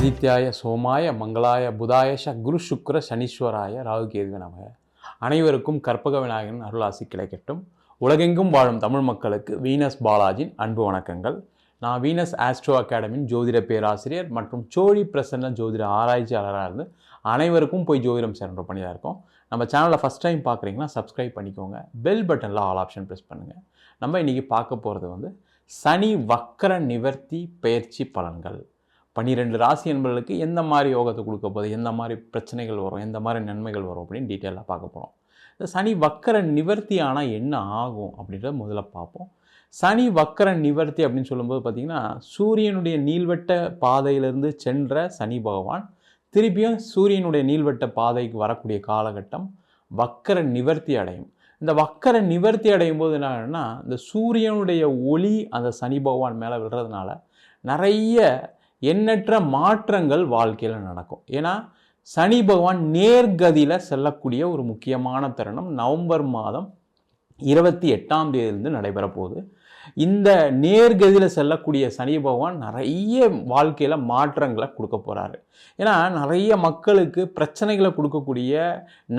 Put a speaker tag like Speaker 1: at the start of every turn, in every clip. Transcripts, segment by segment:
Speaker 1: ஆதித்யாய சோமாய மங்களாய புதாய குரு சுக்ர சனீஸ்வராய ராகு கேதுவே நமக அனைவருக்கும் கற்பக விநாயகன் அருளாசி கிடைக்கட்டும். உலகெங்கும் வாழும் தமிழ் மக்களுக்கு வீனஸ் பாலாஜின் அன்பு வணக்கங்கள். நான் வீனஸ் ஆஸ்ட்ரோ அகாடமியின் ஜோதிட பேராசிரியர் மற்றும் சோழி பிரசன்ன ஜோதிட ஆராய்ச்சியாளராக இருந்து அனைவருக்கும் போய் ஜோதிடம் சேர்ன்ற பண்ணியாக இருக்கோம். நம்ம சேனலை ஃபஸ்ட் டைம் பார்க்குறீங்கன்னா சப்ஸ்கிரைப் பண்ணிக்கோங்க. பெல் பட்டனில் ஆல் ஆப்ஷன் ப்ரெஸ் பண்ணுங்கள் நம்ம இன்றைக்கி பார்க்க போகிறது வந்து சனி வக்கர நிவர்த்தி பயிற்சி பலன்கள். பன்னிரெண்டு ராசி என்பவர்களுக்கு எந்த மாதிரி யோகத்தை கொடுக்க போகுது? எந்த மாதிரி பிரச்சனைகள் வரும்? எந்த மாதிரி நன்மைகள் வரும்? அப்படின்னு டீட்டெயிலாக பார்க்க போகிறோம் இந்த சனி வக்கர நிவர்த்தி ஆனால் என்ன ஆகும் அப்படின்றத முதல்ல பார்ப்போம். சனி வக்கர நிவர்த்தி அப்படின்னு சொல்லும்போது பார்த்திங்கன்னா சூரியனுடைய நீள்வட்ட பாதையிலிருந்து சென்ற சனி பகவான் திருப்பியும் சூரியனுடைய நீள்வட்ட பாதைக்கு வரக்கூடிய காலகட்டம் வக்கர நிவர்த்தி அடையும். இந்த வக்கர நிவர்த்தி அடையும் போது என்னன்னா இந்த சூரியனுடைய ஒளி அந்த சனி பகவான் மேலே விடுறதுனால நிறைய எண்ணற்ற மாற்றங்கள் வாழ்க்கையில் நடக்கும். ஏன்னா சனி பகவான் நேர்கதியில் செல்லக்கூடிய ஒரு முக்கியமான தருணம் நவம்பர் மாதம் இருபத்தி எட்டாம் தேதியிலிருந்து நடைபெற போகுது இந்த நேர்கதியில் செல்லக்கூடிய சனி பகவான் நிறைய வாழ்க்கையில் மாற்றங்களை கொடுக்க போகிறாரு ஏன்னா நிறைய மக்களுக்கு பிரச்சனைகளை கொடுக்கக்கூடிய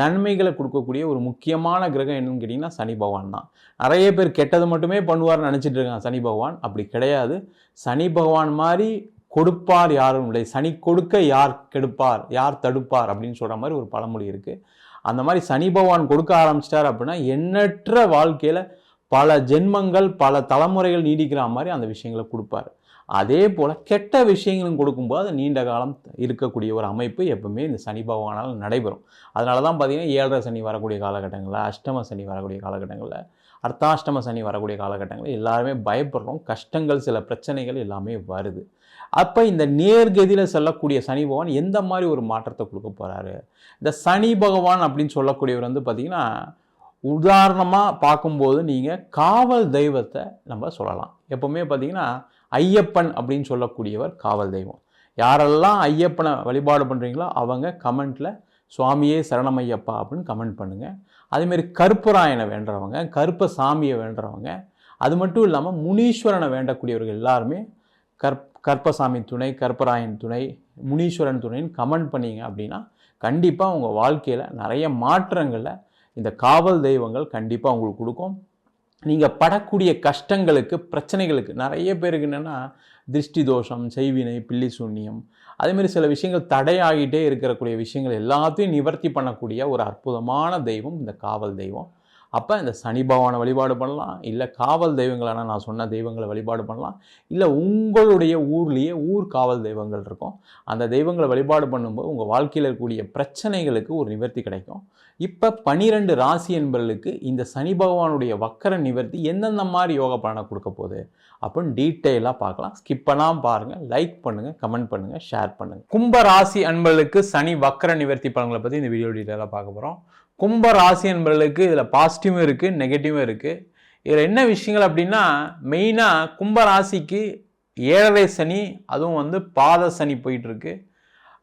Speaker 1: நன்மைகளை கொடுக்கக்கூடிய ஒரு முக்கியமான கிரகம் என்னன்னு கேட்டிங்கன்னா சனி பகவான் தான். நிறைய பேர் கெட்டது மட்டுமே பண்ணுவார்னு நினச்சிட்டு இருக்காங்க சனி பகவான். அப்படி கிடையாது. சனி பகவான் மாதிரி கொடுப்பார் யாரும் இல்லை. சனி கொடுக்க யார் கெடுப்பார்? யார் தடுப்பார்? அப்படின்னு சொல்கிற மாதிரி ஒரு பழமொழி இருக்குது அந்த மாதிரி சனி பகவான் கொடுக்க ஆரம்பிச்சிட்டார் அப்படின்னா எண்ணற்ற வாழ்க்கையில் பல ஜென்மங்கள் பல தலைமுறைகள் நீடிக்கிற மாதிரி அந்த விஷயங்களை கொடுப்பார். அதே போல் கெட்ட விஷயங்களும் கொடுக்கும்போது அது நீண்ட காலம் இருக்கக்கூடிய ஒரு அமைப்பு எப்பவுமே இந்த சனி பகவானால் நடைபெறும். அதனால தான் பார்த்திங்கன்னா ஏழரை சனி வரக்கூடிய காலகட்டங்களில் அஷ்டம சனி வரக்கூடிய காலகட்டங்களில் அர்த்தாஷ்டம சனி வரக்கூடிய காலகட்டங்களில் எல்லாருமே பயப்படுறோம். கஷ்டங்கள் சில பிரச்சனைகள் எல்லாமே வருது. அப்போ இந்த நேர்கதியில் செல்லக்கூடிய சனி பகவான் எந்த மாதிரி ஒரு மாற்றத்தை கொடுக்க போகிறாரு இந்த சனி பகவான் அப்படின்னு சொல்லக்கூடியவர் வந்து பார்த்திங்கன்னா உதாரணமாக பார்க்கும்போது நீங்கள் காவல் தெய்வத்தை நம்ம சொல்லலாம். எப்போவுமே பார்த்திங்கன்னா ஐயப்பன் அப்படின்னு சொல்லக்கூடியவர் காவல் தெய்வம். யாரெல்லாம் ஐயப்பனை வழிபாடு பண்ணுறீங்களோ அவங்க கமெண்ட்டில் சுவாமியே சரணமையப்பா அப்படின்னு கமெண்ட் பண்ணுங்கள் அதேமாரி கருப்பராயனை வேண்டுறவங்க கருப்ப சாமியை வேண்டுறவங்க அது மட்டும் இல்லாமல் முனீஸ்வரனை வேண்டக்கூடியவர்கள் எல்லாருமே கற் கற்பசாமி துணை கற்பராயன் துணை முனீஸ்வரன் துணைன்னு கமெண்ட் பண்ணீங்க அப்படின்னா கண்டிப்பாக உங்கள் வாழ்க்கையில் நிறைய மாற்றங்களை இந்த காவல் தெய்வங்கள் கண்டிப்பாக உங்களுக்கு கொடுக்கும். நீங்கள் படக்கூடிய கஷ்டங்களுக்கு பிரச்சனைகளுக்கு நிறைய பேருக்கு என்னென்னா திருஷ்டி தோஷம் செய்வினை பில்லி சூன்யம் அதேமாரி சில விஷயங்கள் தடையாகிட்டே இருக்கக்கூடிய விஷயங்கள் எல்லாத்தையும் நிவர்த்தி பண்ணக்கூடிய ஒரு அற்புதமான தெய்வம் இந்த காவல் தெய்வம். அப்போ இந்த சனி பகவானை வழிபாடு பண்ணலாம் இல்லை காவல் தெய்வங்களான நான் சொன்ன தெய்வங்களை வழிபாடு பண்ணலாம் இல்லை உங்களுடைய ஊர்லேயே ஊர் காவல் தெய்வங்கள் இருக்கும். அந்த தெய்வங்களை வழிபாடு பண்ணும்போது உங்கள் வாழ்க்கையில் இருக்கக்கூடிய பிரச்சனைகளுக்கு ஒரு நிவர்த்தி கிடைக்கும். இப்போ பனிரெண்டு ராசி என்பவர்களுக்கு இந்த சனி பகவானுடைய வக்கர நிவர்த்தி எந்தெந்த மாதிரி யோக பலனை கொடுக்க போகுது அப்படின்னு டீட்டெயிலாக பார்க்கலாம். ஸ்கிப் பண்ணாமல் பாருங்கள் லைக் பண்ணுங்கள் கமெண்ட் பண்ணுங்கள் ஷேர் பண்ணுங்கள் கும்ப ராசி அன்பர்களுக்கு சனி வக்கர நிவர்த்தி பலன்களை பற்றி இந்த வீடியோ டீட்டெயிலாக பார்க்க போகிறோம் கும்ப ராசி என்பவர்களுக்கு இதில் பாசிட்டிவும் இருக்குது நெகட்டிவும் இருக்குது இதில் என்ன விஷயங்கள் அப்படின்னா மெயினாக கும்ப ராசிக்கு ஏழரை சனி அதுவும் வந்து பாத சனி போயிட்டுருக்கு.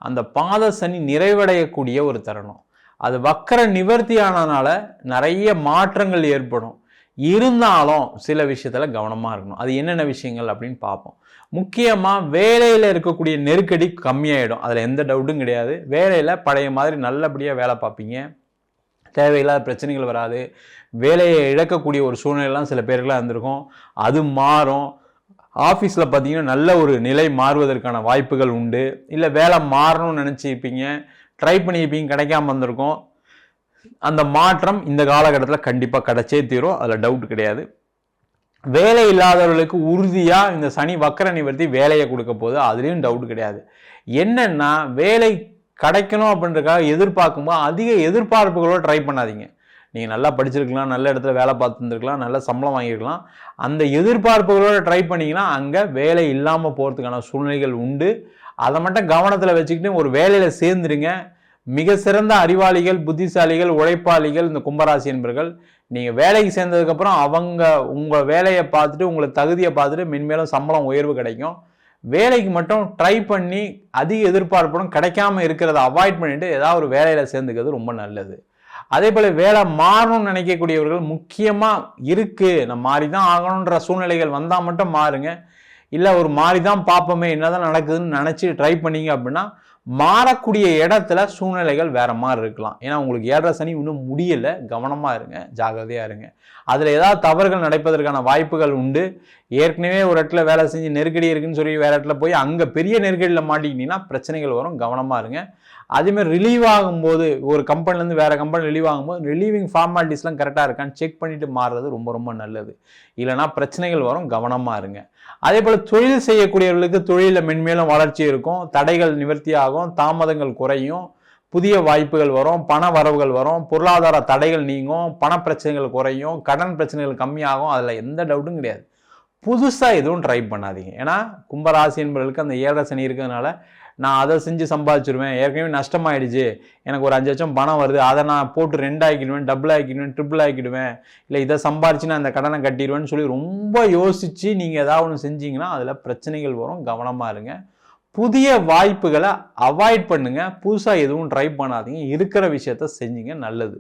Speaker 1: அந்த பாத சனி நிறைவடையக்கூடிய ஒரு தருணம். அது வக்கர நிவர்த்தி ஆனதுனால நிறைய மாற்றங்கள் ஏற்படும். இருந்தாலும் சில விஷயத்தில் கவனமாக இருக்கணும். அது என்னென்ன விஷயங்கள் அப்படின்னு பார்ப்போம். முக்கியமாக வேலையில் இருக்கக்கூடிய நெருக்கடி கம்மியாயிடும். அதில் எந்த டவுட்டும் கிடையாது. வேலையில் பழைய மாதிரி நல்லபடியாக வேலை பார்ப்பீங்க. தேவையில்லாத பிரச்சனைகள் வராது. வேலையை இழக்கக்கூடிய ஒரு சூழ்நிலைலாம் சில பேருக்குலாம் இருந்திருக்கும். அது மாறும். ஆஃபீஸில் பார்த்தீங்கன்னா நல்ல ஒரு நிலை மாறுவதற்கான வாய்ப்புகள் உண்டு. இல்லை வேலை மாறணும்னு நினச்சிருப்பீங்க. ட்ரை பண்ணியிருப்பீங்க கிடைக்காம வந்திருக்கும் அந்த மாற்றம் இந்த காலகட்டத்தில் கண்டிப்பாக கிடைச்சே தீரும். அதில் டவுட் கிடையாது. வேலை இல்லாதவர்களுக்கு உறுதியாக இந்த சனி வக்கர நிவர்த்தி வேலையை கொடுக்க போது அதுலேயும் டவுட் கிடையாது. என்னென்னா வேலை கிடைக்கணும் அப்படின்றக்காக எதிர்பார்க்கும்போது அதிக எதிர்பார்ப்புகளோடு ட்ரை பண்ணாதீங்க. நீங்கள் நல்லா படிச்சிருக்கலாம் நல்ல இடத்துல வேலை பார்த்துருந்துருக்கலாம் நல்ல சம்பளம் வாங்கியிருக்கலாம். அந்த எதிர்பார்ப்புகளோடு ட்ரை பண்ணிங்கன்னா அங்கே வேலை இல்லாமல் போகிறதுக்கான சூழ்நிலைகள் உண்டு. அதை மட்டும் கவனத்தில் வச்சுக்கிட்டு ஒரு வேலையில் சேர்ந்துருங்க. மிக சிறந்த அறிவாளிகள் புத்திசாலிகள் உழைப்பாளிகள் இந்த கும்பராசி என்பர்கள். நீங்கள் வேலைக்கு சேர்ந்ததுக்கப்புறம் அவங்க உங்கள் வேலையை பார்த்துட்டு உங்களை தகுதியை பார்த்துட்டு மென்மேலும் சம்பளம் உயர்வு கிடைக்கும். வேலைக்கு மட்டும் ட்ரை பண்ணி அதிக எதிர்பார்ப்புடன் கிடைக்காம இருக்கிறத அவாய்ட் பண்ணிட்டு ஏதாவது ஒரு வேலையில் சேர்ந்துக்கிறது ரொம்ப நல்லது. அதே போல் வேலை மாறணும்னு நினைக்கக்கூடியவர்கள் முக்கியமாக இருக்குது நான் மாறி தான் ஆகணுன்ற சூழ்நிலைகள் வந்தால் மட்டும் மாறுங்க. இல்லை ஒரு மாதிரி தான் பார்ப்போமே என்ன தான் நடக்குதுன்னு நினச்சி ட்ரை பண்ணிங்க அப்படின்னா மாறக்கூடிய இடத்துல சூழ்நிலைகள் வேற மாதிரி இருக்கலாம். ஏன்னா உங்களுக்கு ஏழரை சனி இன்னும் முடியலை. கவனமாக இருங்க. ஜாகிரதையாக இருங்க. அதில் ஏதாவது தவறுகள் நடப்பதற்கான வாய்ப்புகள் உண்டு. ஏற்கனவே ஒரு இடத்துல வேலை செஞ்சு நெருக்கடி இருக்குன்னு சொல்லி வேற இடத்துல போய் அங்கே பெரிய நெருக்கடியில் மாட்டிக்கிட்டீங்கன்னா பிரச்சனைகள் வரும். கவனமாக இருங்க. அதேமாதிரி ரிலீவ் ஆகும்போது ஒரு கம்பெனிலேருந்து வேறு கம்பெனி ரிலீவ் ஆகும்போது ரிலீவிங் ஃபார்மாலிட்டிஸ்லாம் கரெக்டாக இருக்கான்னு செக் பண்ணிவிட்டு மாறுறது ரொம்ப ரொம்ப நல்லது. இல்லைனா பிரச்சனைகள் வரும். கவனமாக இருங்க. அதே போல் தொழில் செய்யக்கூடியவர்களுக்கு தொழிலில் மென்மேலும் வளர்ச்சி இருக்கும் தடைகள் நிவர்த்தி ஆகும் தாமதங்கள் குறையும் புதிய வாய்ப்புகள் வரும் பண வரவுகள் வரும் பொருளாதார தடைகள் நீங்கும் பண பிரச்சனைகள் குறையும் கடன் பிரச்சனைகள் கம்மியாகும் அதில் எந்த டவுட்டும் கிடையாது. புதுசாக எதுவும் ட்ரை பண்ணாதீங்க. ஏன்னா கும்பராசி என்பவர்களுக்கு அந்த ஏழரை சனி இருக்கிறதுனால நான் அதை செஞ்சு சம்பாதிச்சிருவேன். ஏற்கனவே நஷ்டமாயிடுச்சு. எனக்கு ஒரு அஞ்சு லட்சம் பணம் வருது. அதை நான் போட்டு ரெண்டு ஆக்கிடுவேன் டபுள் ஆக்கிடுவேன் ட்ரிபிள் ஆக்கிடுவேன். இல்லை இதை சம்பாரிச்சு நான் அந்த கடனை கட்டிடுவேன்னு சொல்லி ரொம்ப யோசித்து நீங்கள் ஏதாவது ஒன்று செஞ்சீங்கன்னா அதில் பிரச்சனைகள் வரும். கவனமாக இருங்க. புதிய வாய்ப்புகளை அவாய்ட் பண்ணுங்கள் புதுசாக எதுவும் ட்ரை பண்ணாதீங்க. இருக்கிற விஷயத்த செஞ்சீங்க. நல்லது.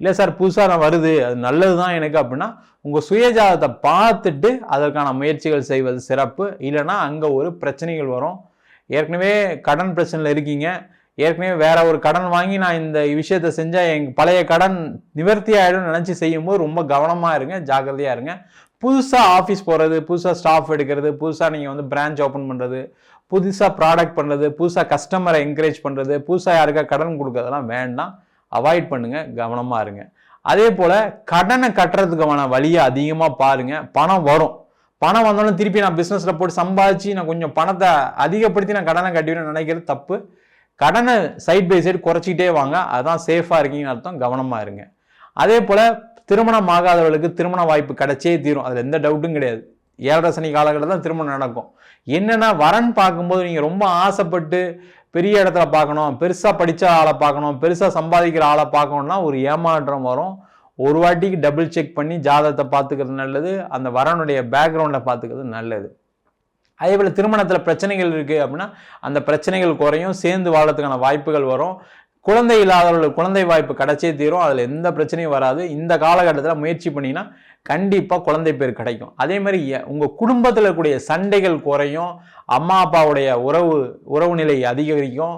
Speaker 1: இல்லை சார் புதுசாக நான் வருது. அது நல்லது தான் எனக்கு அப்படின்னா உங்கள் சுயஜாதத்தை பார்த்துட்டு அதற்கான முயற்சிகள் செய்வது சிறப்பு. இல்லைன்னா அங்கே ஒரு பிரச்சனைகள் வரும். ஏற்கனவே கடன் பிரச்சனையில் இருக்கீங்க. ஏற்கனவே வேற ஒரு கடன் வாங்கி நான் இந்த விஷயத்த செஞ்சால் எங் பழைய கடன் நிவர்த்தி ஆகிடும் நினச்சி செய்யும்போது ரொம்ப கவனமாக இருங்க ஜாக்கிரதையாக இருங்க. புதுசாக ஆஃபீஸ் போகிறது புதுசாக ஸ்டாஃப் எடுக்கிறது புதுசாக நீங்கள் வந்து பிரான்ச் ஓப்பன் பண்ணுறது புதுசாக ப்ராடக்ட் பண்ணுறது புதுசாக கஸ்டமரை என்கரேஜ் பண்ணுறது புதுசாக யாருக்கா கடன் கொடுக்கறதெல்லாம் வேண்டாம். அவாய்ட் பண்ணுங்கள் கவனமாக இருங்க. அதே போல் கடனை கட்டுறதுக்கான வழியை அதிகமாக பாருங்கள் பணம் வரும். பணம் வந்தாலும் திருப்பி நான் பிஸ்னஸில் போட்டு சம்பாதிச்சு நான் கொஞ்சம் பணத்தை அதிகப்படுத்தி நான் கடனை கட்டிவிடணும்னு நினைக்கிறது தப்பு. கடனை சைட் பை சைடு குறைச்சிக்கிட்டே வாங்க. அதுதான் சேஃபாக இருக்கீங்கன்னு அர்த்தம். கவனமாக இருங்க. அதே போல் திருமணம் ஆகாதவர்களுக்கு திருமண வாய்ப்பு கிடைச்சே தீரும். அதில் எந்த டவுட்டும் கிடையாது. ஏழரை சனி காலகட்டத்தில் தான் திருமணம் நடக்கும். என்னென்னா வரன் பார்க்கும்போது நீங்கள் ரொம்ப ஆசைப்பட்டு பெரிய இடத்துல பார்க்கணும் பெருசாக படித்த ஆளை பார்க்கணும் பெருசாக சம்பாதிக்கிற ஆளை பார்க்கணுன்னா ஒரு ஏமாற்றம் வரும். ஒரு வாட்டிக்கு டபுள் செக் பண்ணி ஜாதகத்தை பார்த்துக்கிறது நல்லது அந்த வரனுடைய பேக்ரவுண்டை பார்த்துக்கிறது நல்லது. அதே போல் திருமணத்தில் பிரச்சனைகள் இருக்குது அப்படின்னா அந்த பிரச்சனைகள் குறையும் சேர்ந்து வாழறதுக்கான வாய்ப்புகள் வரும். குழந்தை இல்லாதவர்கள் குழந்தை வாய்ப்பு கிடைச்சே தீரும். அதில் எந்த பிரச்சனையும் வராது. இந்த காலகட்டத்தில் முயற்சி பண்ணிங்கன்னா கண்டிப்பாக குழந்தை பேர் கிடைக்கும். அதே மாதிரி உங்கள் குடும்பத்தில் இருக்கக்கூடிய சண்டைகள் குறையும். அம்மா அப்பாவுடைய உறவு உறவு நிலை அதிகரிக்கும்.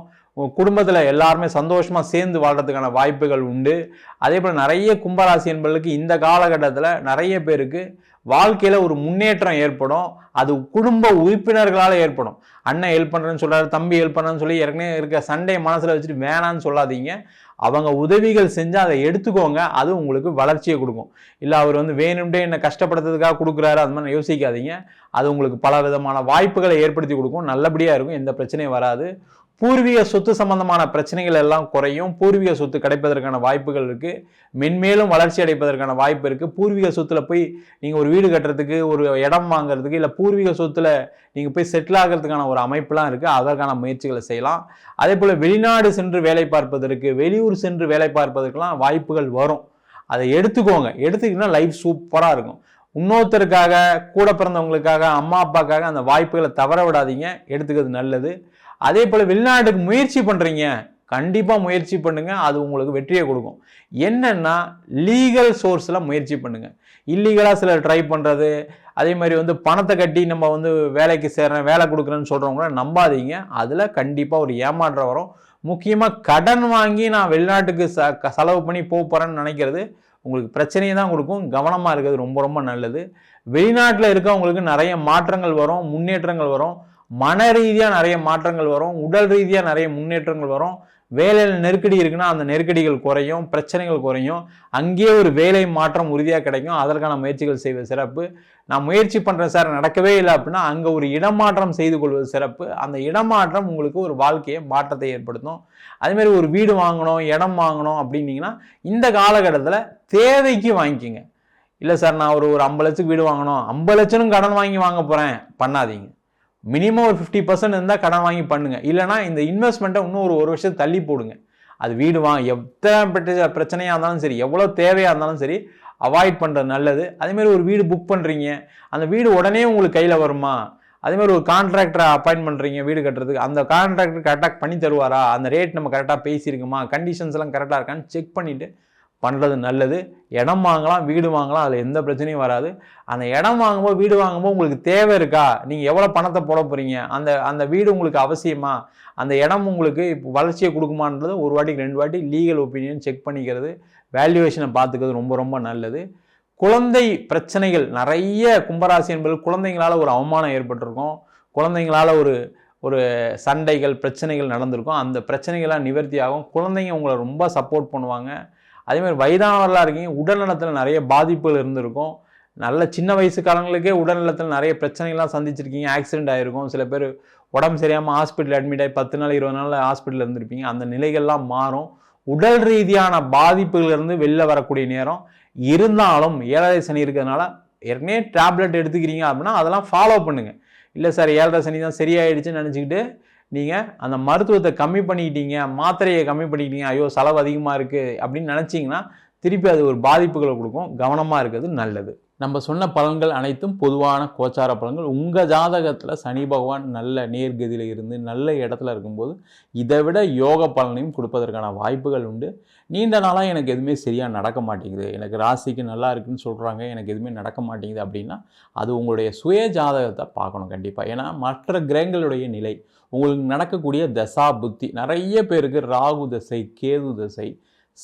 Speaker 1: குடும்பத்தில் எல்லாருமே சந்தோஷமாக சேர்ந்து வாழ்கிறதுக்கான வாய்ப்புகள் உண்டு. அதே போல் நிறைய கும்பராசி என்பவர்களுக்கு இந்த காலகட்டத்தில் நிறைய பேருக்கு வாழ்க்கையில் ஒரு முன்னேற்றம் ஏற்படும். அது குடும்ப உறுப்பினர்களால் ஏற்படும். அண்ணன் ஹெல்ப் பண்ணுறேன்னு சொல்கிறாரு தம்பி ஹெல்ப் பண்ணுறேன்னு சொல்லி ஏற்கனவே இருக்க சண்டையை மனசில் வச்சுட்டு வேணான்னு சொல்லாதீங்க. அவங்க உதவிகள் செஞ்சால் அதை எடுத்துக்கோங்க. அது உங்களுக்கு வளர்ச்சியை கொடுக்கும். இல்லை அவர் வந்து வேணும்டே என்னை கஷ்டப்படுத்துறதுக்காக கொடுக்குறாரு அது மாதிரி யோசிக்காதீங்க. அது உங்களுக்கு பல விதமான வாய்ப்புகளை ஏற்படுத்தி கொடுக்கும். நல்லபடியாக இருக்கும். எந்த பிரச்சனையும் வராது. பூர்வீக சொத்து சம்பந்தமான பிரச்சனைகள் எல்லாம் குறையும். பூர்வீக சொத்து கிடைப்பதற்கான வாய்ப்புகள் இருக்குது மென்மேலும் வளர்ச்சி அடைப்பதற்கான வாய்ப்பு இருக்குது பூர்வீக சொத்துல போய் நீங்கள் ஒரு வீடு கட்டுறதுக்கு ஒரு இடம் வாங்குறதுக்கு இல்லை பூர்வீக சொத்துல நீங்கள் போய் செட்டில் ஆகிறதுக்கான ஒரு அமைப்புலாம் இருக்குது அதற்கான முயற்சிகளை செய்யலாம். அதே போல் வெளிநாடு சென்று வேலை பார்ப்பதற்கு வெளியூர் சென்று வேலை பார்ப்பதற்கெல்லாம் வாய்ப்புகள் வரும். அதை எடுத்துக்கோங்க. எடுத்துக்கிட்டீங்கன்னா லைஃப் சூப்பராக இருக்கும். இன்னொருத்தருக்காக கூட பிறந்தவங்களுக்காக அம்மா அப்பாக்காக அந்த வாய்ப்புகளை தவற விடாதீங்க. எடுத்துக்கிறது நல்லது. அதே போல் வெளிநாட்டுக்கு முயற்சி பண்ணுறீங்க கண்டிப்பாக முயற்சி பண்ணுங்கள் அது உங்களுக்கு வெற்றியை கொடுக்கும். என்னென்னா லீகல் சோர்ஸில் முயற்சி பண்ணுங்கள் இல்லீகலாக சிலர் ட்ரை பண்ணுறது அதே மாதிரி வந்து பணத்தை கட்டி நம்ம வந்து வேலைக்கு சேர்றேன் வேலை கொடுக்குறேன்னு சொல்கிறவங்கள நம்பாதீங்க. அதில் கண்டிப்பாக ஒரு ஏமாற்றம் வரும். முக்கியமாக கடன் வாங்கி நான் வெளிநாட்டுக்கு ச செலவு பண்ணி போக போகிறேன்னு நினைக்கிறது உங்களுக்கு பிரச்சனையை தான் கொடுக்கும். கவனமாக இருக்கிறது ரொம்ப ரொம்ப நல்லது. வெளிநாட்டில் இருக்கவங்களுக்கு நிறைய மாற்றங்கள் வரும் முன்னேற்றங்கள் வரும். மன ரீதியாக நிறைய மாற்றங்கள் வரும் உடல் ரீதியாக நிறைய முன்னேற்றங்கள் வரும். வேலையில் நெருக்கடி இருக்குன்னா அந்த நெருக்கடிகள் குறையும் பிரச்சனைகள் குறையும். அங்கேயே ஒரு வேலை மாற்றம் உறுதியாக கிடைக்கும். அதற்கான முயற்சிகள் செய்வது சிறப்பு. நான் முயற்சி பண்ணுறேன் சார் நடக்கவே இல்லை அப்படின்னா அங்கே ஒரு இடமாற்றம் செய்து கொள்வது சிறப்பு. அந்த இடமாற்றம் உங்களுக்கு ஒரு வாழ்க்கையை மாற்றத்தை ஏற்படுத்தும். அதுமாரி ஒரு வீடு வாங்கணும் இடம் வாங்கணும் அப்படின்னீங்கன்னா இந்த காலகட்டத்தில் தேவைக்கு வாங்கிக்கிங்க. இல்லை சார் நான் ஒரு ஒரு ஐம்பது லட்சத்துக்கு வீடு வாங்கணும் ஐம்பது லட்சம் கடன் வாங்கி வாங்க போகிறேன் பண்ணாதீங்க. மினிமம் ஒரு ஃபிஃப்டி பர்சன்ட் இருந்தால் கடன் வாங்கி பண்ணுங்கள் இல்லைனா இந்த இன்வெஸ்ட்மெண்ட்டை இன்னும் ஒரு ஒரு வருஷம் தள்ளி போடுங்க. அது வீடு வாங்க எத்தனை பிரச்சனையாக இருந்தாலும் சரி எவ்வளோ தேவையாக இருந்தாலும் சரி அவாய்ட் பண்ணுறது நல்லது. அதேமாரி ஒரு வீடு புக் பண்ணுறீங்க அந்த வீடு உடனே உங்களுக்கு கையில் வருமா? அதேமாதிரி ஒரு கான்ட்ராக்டரை அப்பாயின் பண்ணுறீங்க வீடு கட்டுறதுக்கு. அந்த கான்ட்ராக்டர் கரெக்டாக பண்ணி தருவாரா? அந்த ரேட் நம்ம கரெக்டாக பேசியிருக்குமா? கண்டிஷன்ஸ்லாம் கரெக்டாக இருக்கான்னு செக் பண்ணிவிட்டு பண்ணுறது நல்லது. இடம் வாங்கலாம் வீடு வாங்கலாம் அதில் எந்த பிரச்சனையும் வராது. அந்த இடம் வாங்கும்போது வீடு வாங்கும்போது உங்களுக்கு தேவை இருக்கா? நீங்கள் எவ்வளோ பணத்தை போட போகிறீங்க அந்த அந்த வீடு உங்களுக்கு அவசியமா? அந்த இடம் உங்களுக்கு இப்போ வளர்ச்சியை கொடுக்குமான்றது ஒரு வாட்டிக்கு ரெண்டு வாட்டி லீகல் ஒப்பீனியன் செக் பண்ணிக்கிறது வேல்யூவேஷனை பார்த்துக்கிறது ரொம்ப ரொம்ப நல்லது. குழந்தை பிரச்சனைகள் நிறைய கும்பராசி என்பது குழந்தைங்களால் ஒரு அவமானம் ஏற்பட்டிருக்கும். குழந்தைங்களால் ஒரு ஒரு சண்டைகள் பிரச்சனைகள் நடந்திருக்கும். அந்த பிரச்சனைகள்லாம் நிவர்த்தி ஆகும். குழந்தைங்க உங்களை ரொம்ப சப்போர்ட் பண்ணுவாங்க. அதேமாதிரி வயதானவர்களாக இருக்கீங்க உடல்நலத்தில் நிறைய பாதிப்புகள் இருந்திருக்கும். நல்ல சின்ன வயசுக்காரங்களுக்கே உடல்நலத்தில் நிறைய பிரச்சனைகள்லாம் சந்திச்சிருக்கீங்க. ஆக்சிடென்ட் ஆகிருக்கும் சில பேர் உடம்பு சரியாமல் ஹாஸ்பிட்டல் அட்மிட் ஆகி பத்து நாள் இருபது நாள் ஹாஸ்பிட்டலில் இருந்திருப்பீங்க. அந்த நிலைகள்லாம் மாறும். உடல் ரீதியான பாதிப்புகளிலிருந்து வெளில வரக்கூடிய நேரம் இருந்தாலும் ஏழரை சனி இருக்கிறதுனால ஏற்கனவே டேப்லெட் எடுத்துக்கிறீங்க அப்படின்னா அதெல்லாம் ஃபாலோ பண்ணுங்கள் இல்லை சார் ஏழரை சனி தான் சரியாயிடுச்சுன்னு நினச்சிக்கிட்டு நீங்கள் அந்த மருத்துவத்தை கம்மி பண்ணிக்கிட்டீங்க மாத்திரையை கம்மி பண்ணிக்கிட்டீங்க ஐயோ செலவு அதிகமாக இருக்குது அப்படின்னு நினச்சிங்கன்னா திருப்பி அது ஒரு பாதிப்புகளை கொடுக்கும். கவனமாக இருக்கிறது நல்லது. நம்ம சொன்ன பலன்கள் அனைத்தும் பொதுவான கோச்சார பலன்கள். உங்கள் ஜாதகத்தில் சனி பகவான் நல்ல நேர்கதியில் இருந்து நல்ல இடத்துல இருக்கும்போது இதை விட யோக பலனையும் கொடுப்பதற்கான வாய்ப்புகள் உண்டு. நீண்ட நாளாக எனக்கு எதுவுமே சரியாக நடக்க மாட்டேங்குது. எனக்கு ராசிக்கு நல்லா இருக்குன்னு சொல்கிறாங்க எனக்கு எதுவுமே நடக்க மாட்டேங்குது அப்படின்னா அது உங்களுடைய சுய ஜாதகத்தை பார்க்கணும் கண்டிப்பாக ஏன்னா மற்ற கிரகங்களுடைய நிலை உங்களுக்கு நடக்கக்கூடிய தசா புத்தி நிறைய பேருக்கு ராகு தசை கேது தசை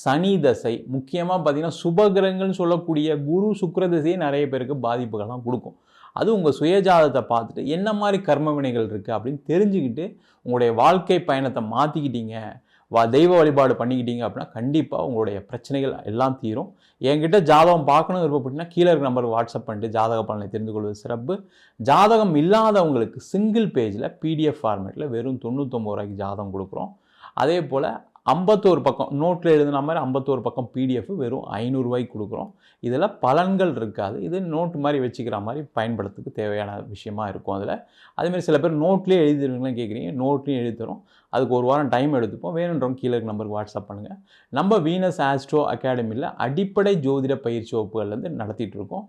Speaker 1: சனி தசை முக்கியமாக பார்த்தீங்கன்னா சுபகிரகங்கள்னு சொல்லக்கூடிய குரு சுக்கர தசையே நிறைய பேருக்கு பாதிப்புகள்லாம் கொடுக்கும். அது உங்கள் சுயஜாதத்தை பார்த்துட்டு என்ன மாதிரி கர்ம வினைகள் இருக்குது அப்படின்னு தெரிஞ்சுக்கிட்டு உங்களுடைய வாழ்க்கை பயணத்தை மாற்றிக்கிட்டீங்க வா தெய்வ வழிபாடு பண்ணிக்கிட்டீங்க அப்படின்னா கண்டிப்பாக உங்களுடைய பிரச்சனைகள் எல்லாம் தீரும். என்கிட்ட ஜாதகம் பார்க்கணும் விருப்பப்பட்டீங்கன்னா கீழே இருக்க நம்பருக்கு வாட்ஸ்அப் பண்ணிட்டு ஜாதக பலனை தெரிந்து கொள்வது சிறப்பு. ஜாதகம் இல்லாதவங்களுக்கு சிங்கிள் பேஜில் பிடிஎஃப் ஃபார்மேட்டில் வெறும் தொண்ணூற்றொம்பது ரூபாய்க்கு ஜாதகம் கொடுக்குறோம். அதே போல் ஐம்பத்தோரு பக்கம் நோட்டில் எழுதின மாதிரி ஐம்பத்தோரு பக்கம் பிடிஎஃப் வெறும் ஐநூறுரூவாய்க்கு கொடுக்குறோம். இதில் பலன்கள் இருக்காது. இது நோட்டு மாதிரி வச்சுக்கிற மாதிரி பயன்படுத்துக்கு தேவையான விஷயமா இருக்கும் அதில். அதேமாதிரி சில பேர் நோட்லேயே எழுதிருவீங்களா கேட்குறீங்க. நோட்லேயும் எழுதி தரும் அதுக்கு ஒரு வாரம் டைம் எடுத்துப்போம். வேணுன்றவங்க கீழே இருக்க நம்பருக்கு வாட்ஸ்அப் பண்ணுங்கள் நம்ம வீனஸ் ஆஸ்ட்ரோ அகாடமியில் அடிப்படை ஜோதிட பயிற்சி வகுப்புகள்லேருந்து நடத்திட்டு இருக்கோம்.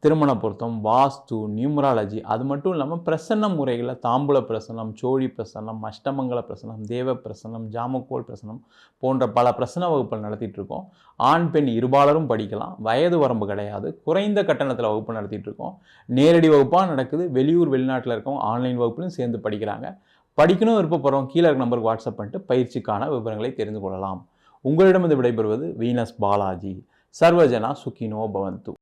Speaker 1: திருமண பொருத்தம் வாஸ்து நியூமராலஜி அது மட்டும் இல்லாமல் பிரசன்ன முறைகளில் தாம்பூல பிரசன்னம் சோழி பிரசன்னம் அஷ்டமங்கல பிரசன்னம் தேவ பிரசன்னம் ஜாமக்கோல் பிரசன்னம் போன்ற பல பிரசன்ன வகுப்புகள் நடத்திட்டு இருக்கோம் ஆண் பெண் இருபாலரும் படிக்கலாம். வயது வரம்பு கிடையாது. குறைந்த கட்டணத்தில் வகுப்பு நடத்திட்டு இருக்கோம் நேரடி வகுப்பாக நடக்குது. வெளியூர் வெளிநாட்டில் இருக்கவங்க ஆன்லைன் வகுப்புலையும் சேர்ந்து படிக்கிறாங்க. படிக்கணும் விருப்பப்படுறவங்க கீழே இருக்க நம்பருக்கு வாட்ஸ்அப் பண்ணிட்டு பயிற்சிக்கான விவரங்களை தெரிந்து கொள்ளலாம். உங்களிடமிருந்து விடைபெறுவது வீனஸ் பாலாஜி. சர்வஜனா சுகினோ பவந்து.